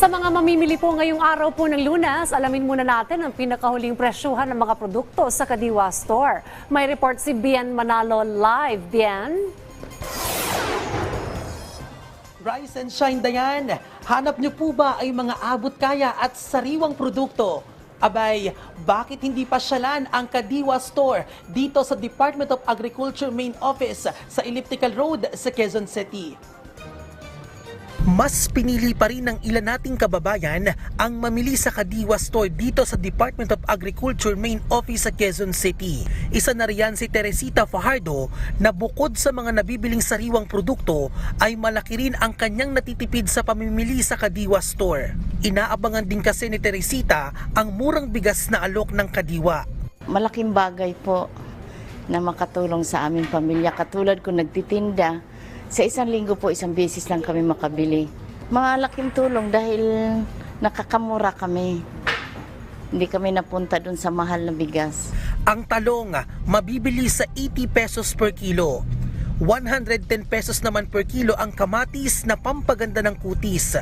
Sa mga mamimili po ngayong araw po ng lunas, alamin muna natin ang pinakahuling presyuhan ng mga produkto sa Kadiwa Store. May report si Bian Manalo live. Bian? Rise and shine, Dayan. Hanap niyo po ba ay mga abot kaya at sariwang produkto? Abay, bakit hindi pasyalan ang Kadiwa Store dito sa Department of Agriculture Main Office sa Elliptical Road sa Quezon City? Mas pinili pa rin ng ilan nating kababayan ang mamili sa Kadiwa Store dito sa Department of Agriculture Main Office sa Quezon City. Isa na riyan si Teresita Fajardo na bukod sa mga nabibiling sariwang produkto ay malaki rin ang kanyang natitipid sa pamimili sa Kadiwa Store. Inaabangan din kasi ni Teresita ang murang bigas na alok ng Kadiwa. malaking bagay po na makatulong sa aming pamilya. Katulad ko nagtitinda, sa isang linggo po isang beses lang kami makabili. Mga laking tulong dahil nakakamura kami. Hindi kami napunta dun sa mahal na bigas. Ang talong mabibili sa 80 pesos per kilo. 110 pesos naman per kilo ang kamatis na pampaganda ng kutis.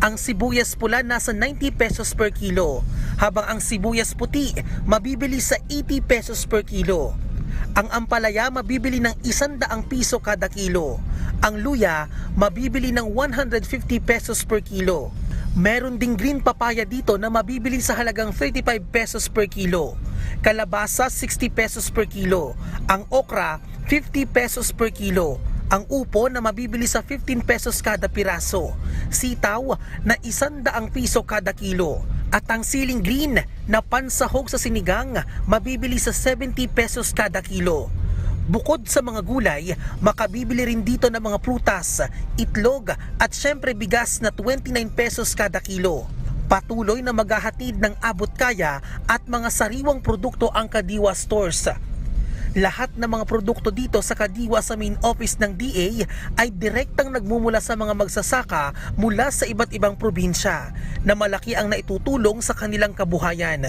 Ang sibuyas pula nasa 90 pesos per kilo, habang ang sibuyas puti mabibili sa 80 pesos per kilo. Ang ampalaya mabibili ng 100 piso kada kilo. Ang luya mabibili ng 150 pesos per kilo. Meron ding green papaya dito na mabibili sa halagang 35 pesos per kilo. Kalabasa 60 pesos per kilo. Ang okra 50 pesos per kilo. Ang upo na mabibili sa 15 pesos kada piraso. Sitaw na 100 piso kada kilo. At ang siling green na pansahog sa sinigang mabibili sa 70 pesos kada kilo. Bukod sa mga gulay, makabibili rin dito ng mga prutas, itlog at syempre bigas na 29 pesos kada kilo. Patuloy na maghahatid ng abot kaya at mga sariwang produkto ang Kadiwa Stores. Lahat ng mga produkto dito sa Kadiwa sa main office ng DA ay direktang nagmumula sa mga magsasaka mula sa iba't ibang probinsya na malaki ang naitutulong sa kanilang kabuhayan.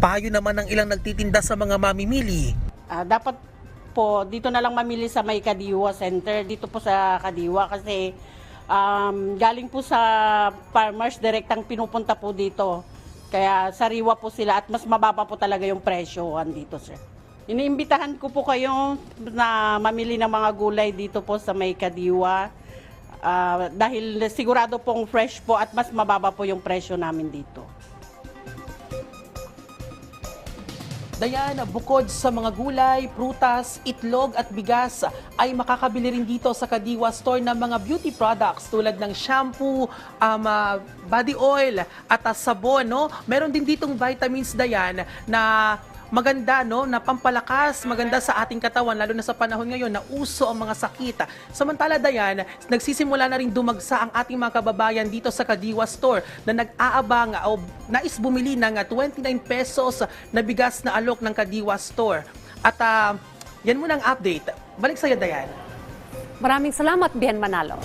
Payo naman ng ilang nagtitinda sa mga mamimili, Ah, dapat po dito na lang mamili sa may Kadiwa Center dito po sa Kadiwa kasi um, galing po sa farmers direktang pinupunta po dito. Kaya sariwa po sila at mas mababa po talaga yung presyohan dito, sir. Iniimbitahan ko po kayo na mamili ng mga gulay dito po sa may Kadiwa. Ah, dahil sigurado pong fresh po at mas mababa po yung presyo namin dito. Dayan, bukod sa mga gulay, prutas, itlog at bigas, ay makakabili rin dito sa Kadiwa Store ng mga beauty products tulad ng shampoo, um, ah, body oil at ah, sabon. No? Meron din ditong vitamins, Dayan, na maganda no? Na pampalakas maganda sa ating katawan lalo na sa panahon ngayon na uso ang mga sakit. Samantala Dayan nagsisimula na rin dumagsa ang ating mga kababayan dito sa Kadiwa Store na nag-aabang o nais bumili ng ah, 29 pesos na bigas na alok ng Kadiwa Store. At ah, yan muna ang update. Balik sa iyo Dayan Maraming salamat, Bian Manalo.